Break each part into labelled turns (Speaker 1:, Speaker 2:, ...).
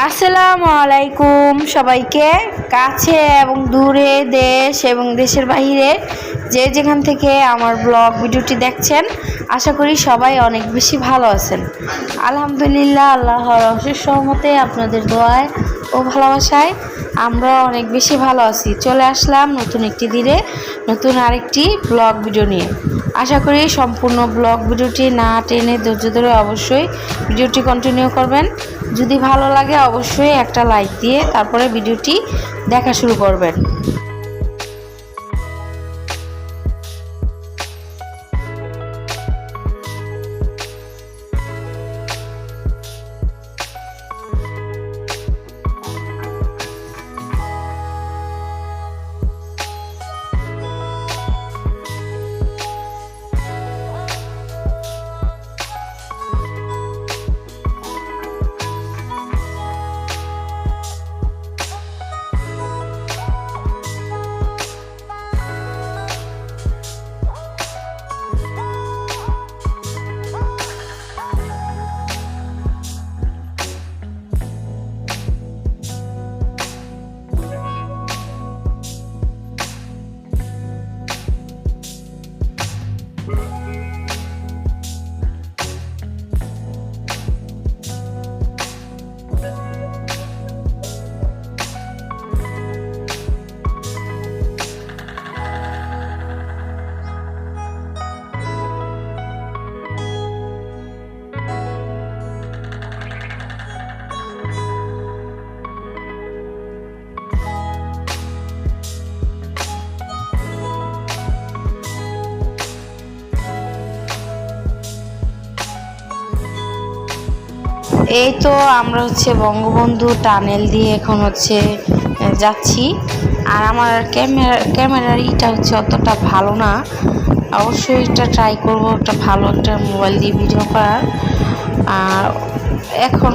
Speaker 1: আসসালামু আলাইকুম সবাইকে কাছে এবং দূরে দেশ এবং দেশের বাইরে যে যেখান থেকে আমার ব্লগ ভিডিওটি দেখছেন, আশা করি সবাই অনেক বেশি ভালো আছেন। আলহামদুলিল্লাহ, আল্লাহর অশেষ সহমতে আপনাদের দোয়ায় ও ভালোবাসায় আমরা অনেক বেশি ভালো আছি। চলে আসলাম নতুন একটি দিনে, নতুন আরেকটি ব্লগ ভিডিও নিয়ে। আশা করি সম্পূর্ণ ব্লগ ভিডিওটি না টেনে ধৈর্য ধরে অবশ্যই ভিডিওটি কন্টিনিউ করবেন। যদি ভালো লাগে অবশ্যই একটা লাইক দিয়ে তারপরে ভিডিওটি দেখা শুরু করবেন। এই তো আমরা হচ্ছে বঙ্গবন্ধু টানেল দিয়ে এখন হচ্ছে যাচ্ছি। আর আমার ক্যামেরা ক্যামেরার ইটা হচ্ছে অতটা ভালো না। অবশ্যই এটা ট্রাই করব, একটা ভালো একটা মোবাইল দিয়ে ভিডিও করার। আর এখন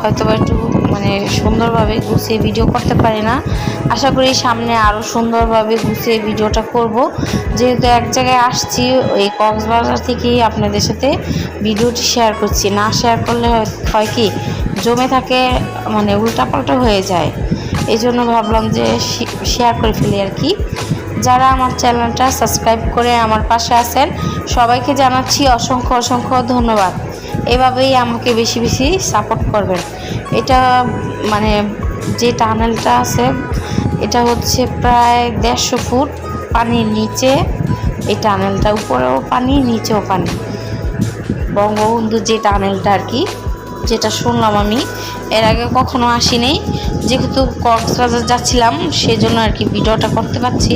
Speaker 1: হয়তো একটু মানে সুন্দরভাবে গুছিয়ে ভিডিও করতে পারি না। আশা করি সামনে আরও সুন্দরভাবে গুছিয়ে ভিডিওটা করব। যেহেতু এক জায়গায় আসছি ওই কক্সবাজার থেকেই আপনাদের সাথে ভিডিওটি শেয়ার করছি। না শেয়ার করলে হয় কি? জমে থাকে মানে উল্টাপাল্টা হয়ে যায়। এই জন্য ভাবলাম যে শেয়ার করে ফেলি আর কি। যারা আমার চ্যানেলটা সাবস্ক্রাইব করে আমার পাশে আছেন, সবাইকে জানাচ্ছি অসংখ্য অসংখ্য ধন্যবাদ। এভাবেই আমাকে বেশি বেশি সাপোর্ট করবেন। এটা মানে যে টানেলটা আছে, এটা হচ্ছে প্রায় দেড়শো ফুট পানির নিচে। এই টানেলটা উপরেও পানি, নিচেও পানি। বঙ্গবন্ধু যে টানেলটা আর কি, যেটা শুনলাম আমি, এর আগে কখনো আসিনি। যেহেতু কক্সবাজার যাচ্ছিলাম, সেজন্য আর কি ভিডিওটা করতে পারছি।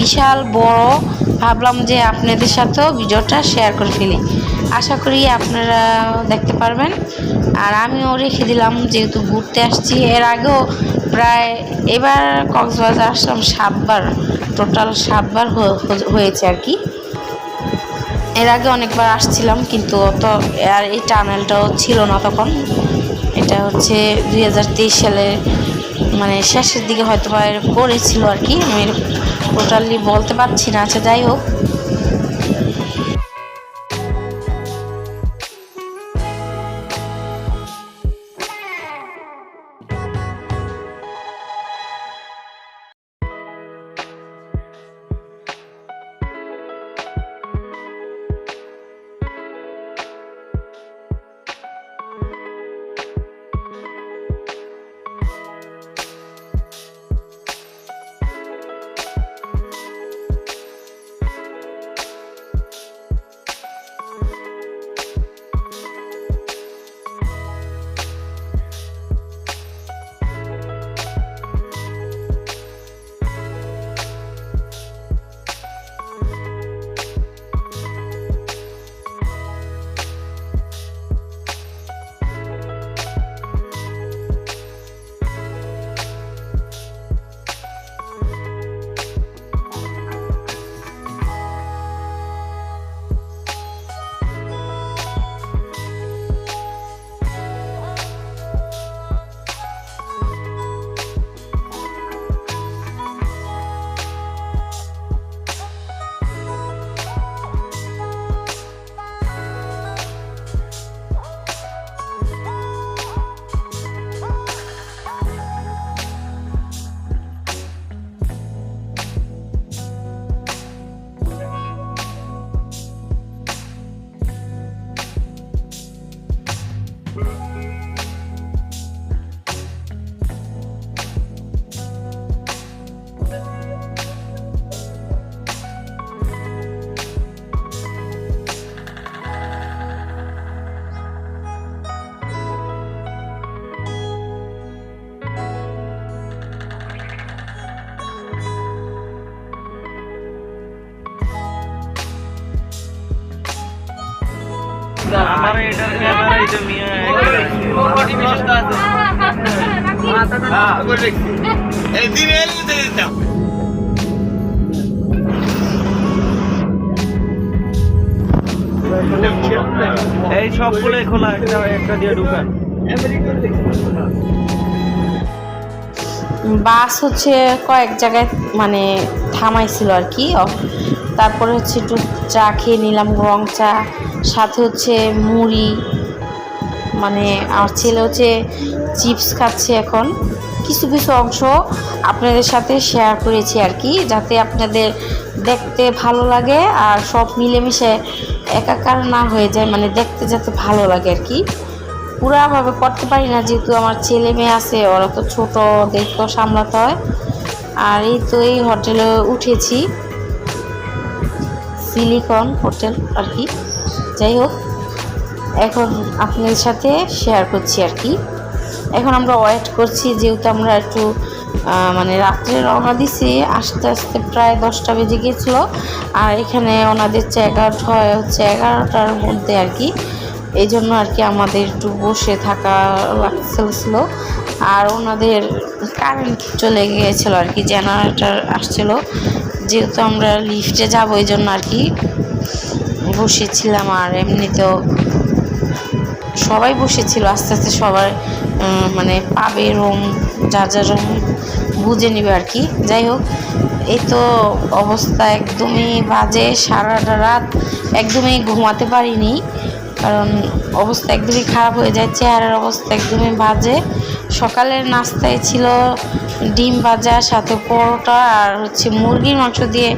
Speaker 1: বিশাল বড়, ভাবলাম যে আপনাদের সাথেও ভিডিওটা শেয়ার করে ফেলি। আশা করি আপনারা দেখতে পারবেন। আর আমিও রেখে দিলাম যেহেতু ঘুরতে আসছি। এর আগেও প্রায় এবার কক্সবাজার আসলাম সাতবার। টোটাল সাতবার হয়েছে আর কি। এর আগে অনেকবার আসছিলাম কিন্তু অত আর এই টানেলটাও ছিল না তখন। এটা হচ্ছে দুই সালের মানে শেষের দিকে হয়তো বা করেছিল আর কি। আমি টোটালি বলতে পারছি না। আচ্ছা যাই হোক।
Speaker 2: আরে এটার ক্যামেরা এটা মিয়া এই সবগুলোই খোলা একটা একটা দিয়ে ঢুকান
Speaker 1: বাস হচ্ছে কয়েক জায়গায় মানে থামাইছিল আর কি তারপরে হচ্ছে একটু চা খেয়ে নিলাম রং চা, সাথে হচ্ছে মুড়ি মানে আমার ছেলে হচ্ছে চিপস খাচ্ছে এখন। কিছু কিছু অংশ আপনাদের সাথে শেয়ার করেছি আর কি, যাতে আপনাদের দেখতে ভালো লাগে আর সব মিলেমিশে একাকার না হয়ে যায় মানে দেখতে যাতে ভালো লাগে আর কি। পুরাভাবে করতে পারি না, যেহেতু আমার ছেলে মেয়ে আছে, ওরা তো ছোট দেখতেও সামলাতে হয়। আর এই তো এই হোটেলে উঠেছি। সিলিকন হোটেল আর কি। যাই হোক, এখন আপনাদের সাথে শেয়ার করছি আর কি। এখন আমরা ওয়েট করছি, যেহেতু আমরা একটু মানে রাত্রে রওনা দিছি, আস্তে আস্তে প্রায় দশটা বেজে গিয়েছিল আর এখানে ওনাদের চেকআউট হয় হচ্ছে এগারোটার মধ্যে আর কি। এই জন্য আর কি আমাদের একটু বসে থাকা লাগছিল। আর ওনাদের কারেন্ট চলে গিয়েছিল আর কি জেনারেটর আসছিল। যেহেতু আমরা লিফটে যাব এই জন্য আর কি বসেছিলাম আর এমনিতেও সবাই বসেছিল, আস্তে আস্তে সবার মানে পাবে রুম যা যা রুম বুঝে নিবে আর কি। যাই হোক, এই তো অবস্থা একদমই বাজে, সারাটা রাত একদমই ঘুমাতে পারিনি। কারণ অবস্থা একদমই খারাপ হয়ে যায়, চেহারার অবস্থা একদমই বাজে। সকালের নাস্তায় ছিল ডিম ভাজা, সাথে পরোটা আর হচ্ছে মুরগির মাংস দিয়ে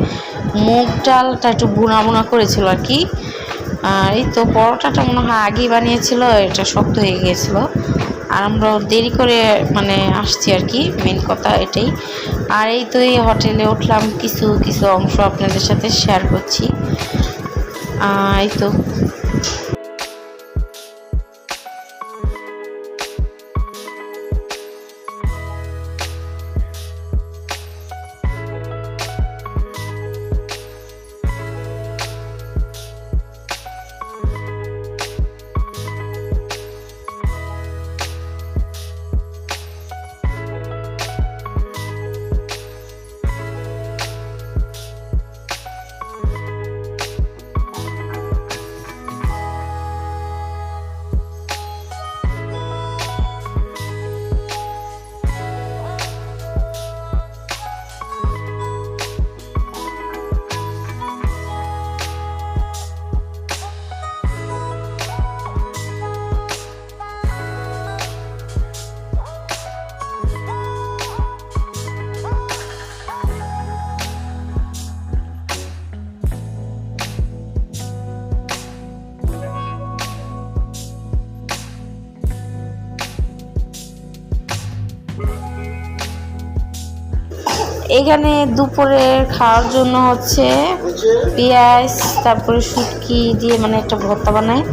Speaker 1: মুগ ডালটা একটু বুনা বুনা করেছিল আর কি। আর এই তো পরোটাটা মনে হয় আগেই বানিয়েছিল, এটা শক্ত হয়ে গিয়েছিল। আর আমরা দেরি করে মানে আসছি আর কি মেন কথা এটাই। আর এই তো এই হোটেলে উঠলাম, কিছু কিছু অংশ আপনাদের সাথে শেয়ার করছি। এই তো। এখানে দুপুরের খাওয়ার জন্য হচ্ছে পেঁয়াজ, তারপরে শুটকি দিয়ে মানে একটা ভর্তা বানায়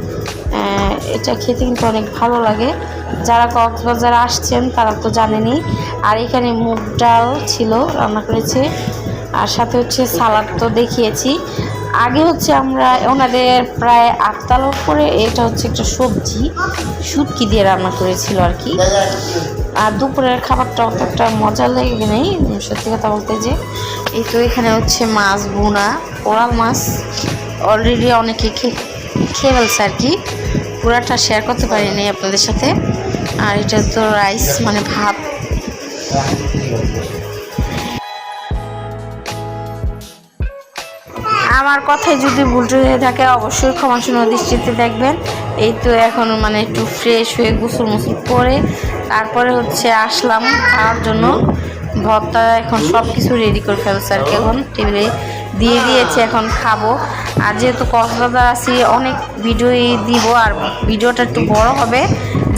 Speaker 1: এটা খেতে কিন্তু অনেক ভালো লাগে। যারা কক্সবাজার আসছেন, তারা তো জানেনি আর এখানে মুগ ডাল ছিল, রান্না করেছে। আর সাথে হচ্ছে সালাদ তো দেখিয়েছি। আগে হচ্ছে আমরা ওনাদের প্রায় আটতলা করে এটা হচ্ছে একটা সবজি, শুটকি দিয়ে রান্না করেছিল আর কি। আর দুপুরের খাবারটা অতটা মজা লেগে নেই সত্যি কথা বলতে যে, এই তো এখানে হচ্ছে মাছ বোনা কোরাল মাছ। অলরেডি অনেকে খেয়ে ফেলছে আর কি। পুরাটা শেয়ার করতে পারিনি আপনাদের সাথে। আর এটা তো রাইস মানে ভাত। আমার কথায় যদি ভুল হয়ে থাকে, অবশ্যই ক্ষমা সুন্দর দৃষ্টিতে দেখবেন। এই তো এখন মানে একটু ফ্রেশ হয়ে গোসল মুসল করে তারপরে হচ্ছে আসলাম খাওয়ার জন্য। ভর্তা এখন সব কিছু রেডি করে ফেলছে আর কি এখন। টেবিলে দিয়ে দিয়েছে, এখন খাব। আর যেহেতু কক্সবাজার আছি, অনেক ভিডিওই দিব, আর ভিডিওটা একটু বড় হবে।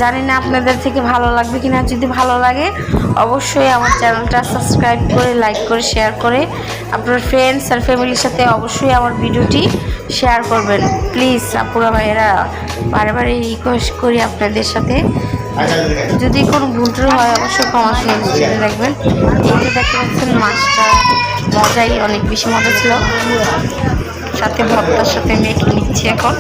Speaker 1: জানি না আপনাদের থেকে ভালো লাগবে কিনা, যদি ভালো লাগে, অবশ্যই আমার চ্যানেলটা সাবস্ক্রাইব করে, লাইক করে, শেয়ার করে, আপনার ফ্রেন্ডস আর ফ্যামিলির সাথে অবশ্যই আমার ভিডিওটি শেয়ার করবেন। প্লিজ আপুরা ভাইয়েরা, বারে বারে রিকোয়েস্ট করি আপনাদের সাথে। যদি কোনো ভুল হয়, অবশ্যই ক্ষমা সুন্দর দেখবেন। এই দেখতে পাচ্ছেন মাছটা মজাই অনেক বেশি মজা ছিল। সাথে ভক্তার সাথে মেখে নিচ্ছি এখন।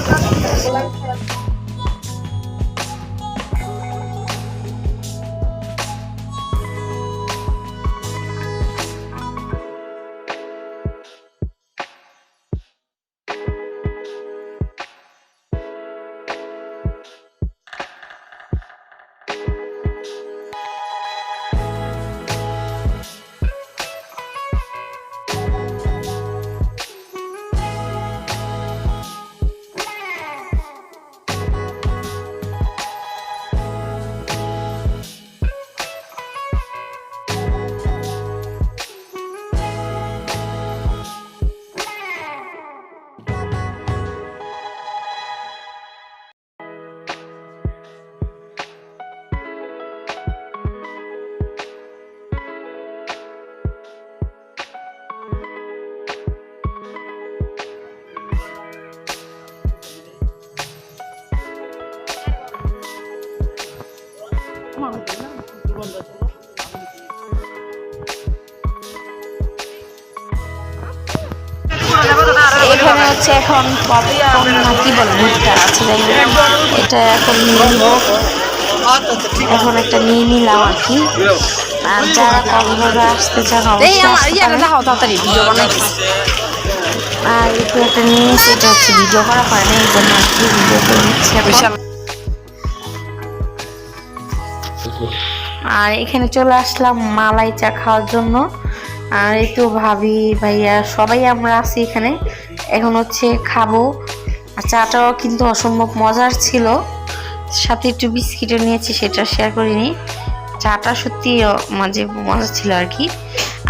Speaker 1: কি বলে ভুট্টা আছে যাই এটা এখন নিয়ে নিব। এখন একটা নিয়ে নিলাম আর কি। আর যারা আসতে চান অবশ্যই পারেন। আর একটু একটা নিয়ে এটা হচ্ছে ভিডিও করা হয় না এই জন্য আর কি ভিডিও করে নিচ্ছি। আর এখানে চলে আসলাম মালাই চা খাওয়ার জন্য। আর এই তো ভাবি ভাইয়া সবাই আমরা আছি এখানে। এখন হচ্ছে খাব। আর চাটাও কিন্তু অসম্ভব মজার ছিল। সাথে একটু বিস্কিটও নিয়েছি, সেটা শেয়ার করিনি। চাটা সত্যি মাঝে মজা ছিল আর কি।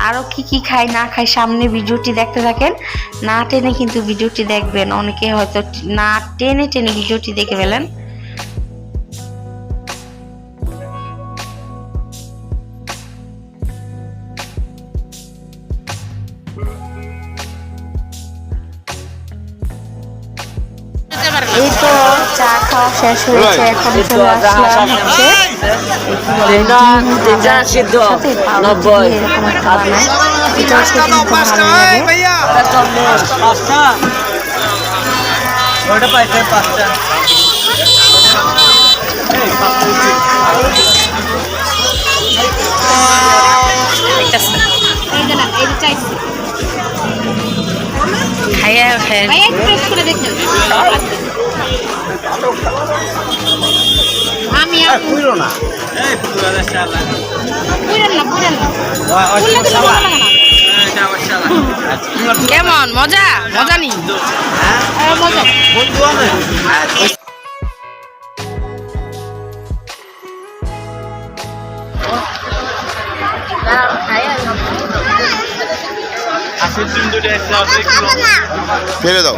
Speaker 1: আরও কি কি খাই, না খাই, সামনে ভিডিওটি দেখতে থাকেন। না টেনে কিন্তু ভিডিওটি দেখবেন। অনেকে হয়তো না টেনে টেনে ভিডিওটি দেখে ফেলেন। এই তো। চা খাওয়া শেষ হয়েছে এখন চলে আসলাম হচ্ছে। এটা হচ্ছে
Speaker 2: পাঁচটা
Speaker 1: খাইয়া খাইয়া
Speaker 3: আমি
Speaker 2: পুরো না। এই পুরো
Speaker 3: না না।
Speaker 2: শালা
Speaker 1: কেমন? মজা? মজা নি?
Speaker 3: আর মজা।
Speaker 2: বন্ধু আমি আসল দিন দুটো
Speaker 4: ফেলে দাও।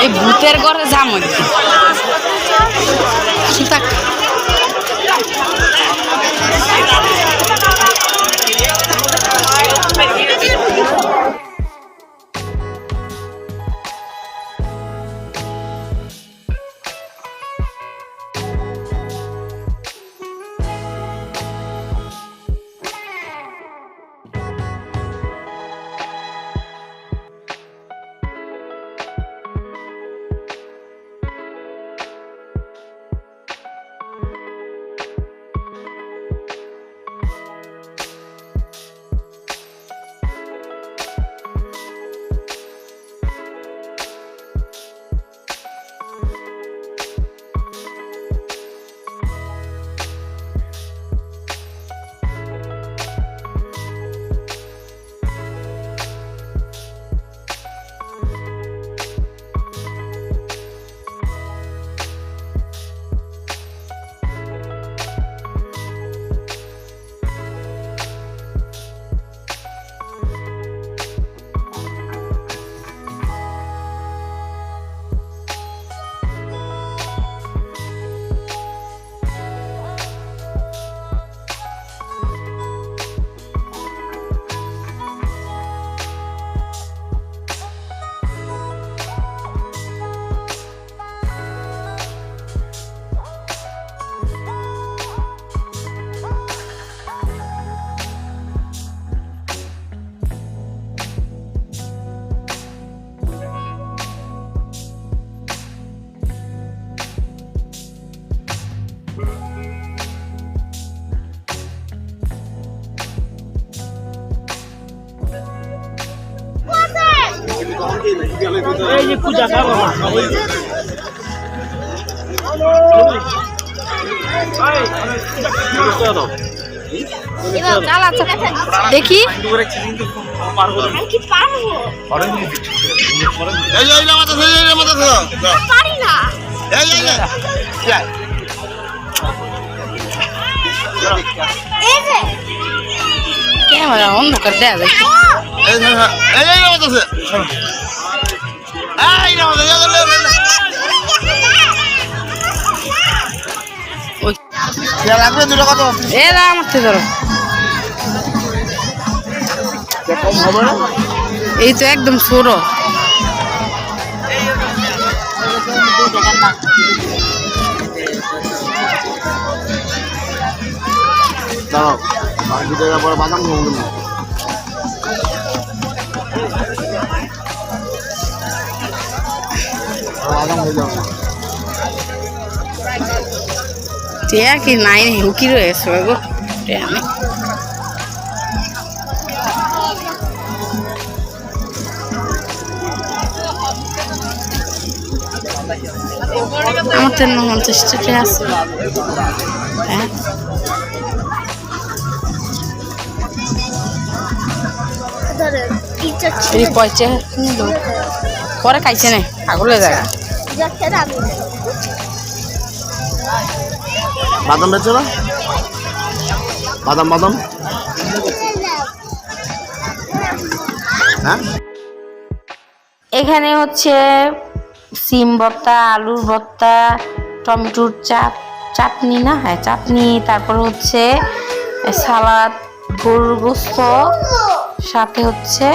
Speaker 1: এই ভূতের ঘরে যাম সীতা
Speaker 2: এই যে
Speaker 4: এই যে
Speaker 1: ক্যামেরা অন্ধকার দেয়া যায় এরা আমার থেকে ধরো এই তো একদম সরো
Speaker 4: দাঁড়াও বাদাম
Speaker 1: টিয়া কি নাই হুকি রয়েছে গো টিয়া নেই। আমার তো পঞ্চাশ টাকা আছে। হ্যাঁ? পয়সা পরে খাইছে না পাগলে যায়
Speaker 4: বাদাম বেচো না? বাদাম বাদাম। হ্যাঁ?
Speaker 1: এখানে হচ্ছে সিম ভর্তা, আলুর ভর্তা, টমেটোর চাপ, চাটনি না? হ্যাঁ চাটনি, তারপর হচ্ছে সালাদ, গরুর গোস্ত, সাথে হচ্ছে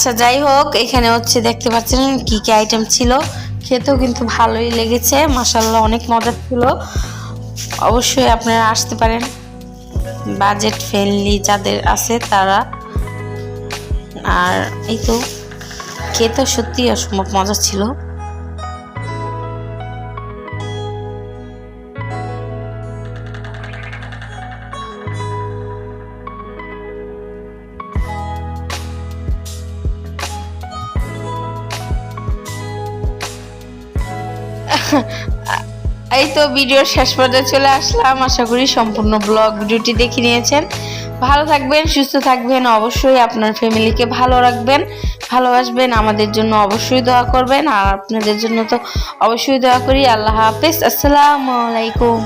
Speaker 1: আচ্ছা যাই হোক, এখানে হচ্ছে দেখতে পাচ্ছেন কি কি আইটেম ছিল। খেতেও কিন্তু ভালোই লেগেছে মাসাল্লাহ অনেক মজার ছিল। অবশ্যই আপনারা আসতে পারেন। বাজেট ফ্রেন্ডলি যাদের আছে তারা। আর এই তো, খেতে সত্যি অসম্ভব মজা ছিল। তো ভিডিওর শেষ পর্যায়ে চলে আসলাম। আশা করি সম্পূর্ণ ব্লগ ভিডিওটি দেখে নিয়েছেন। ভালো থাকবেন, সুস্থ থাকবেন, অবশ্যই আপনার ফ্যামিলিকে ভালো রাখবেন, ভালোবাসবেন, আমাদের জন্য অবশ্যই দোয়া করবেন, আর আপনাদের জন্য তো অবশ্যই দোয়া করি। আল্লাহ হাফিজ, আসসালামু আলাইকুম।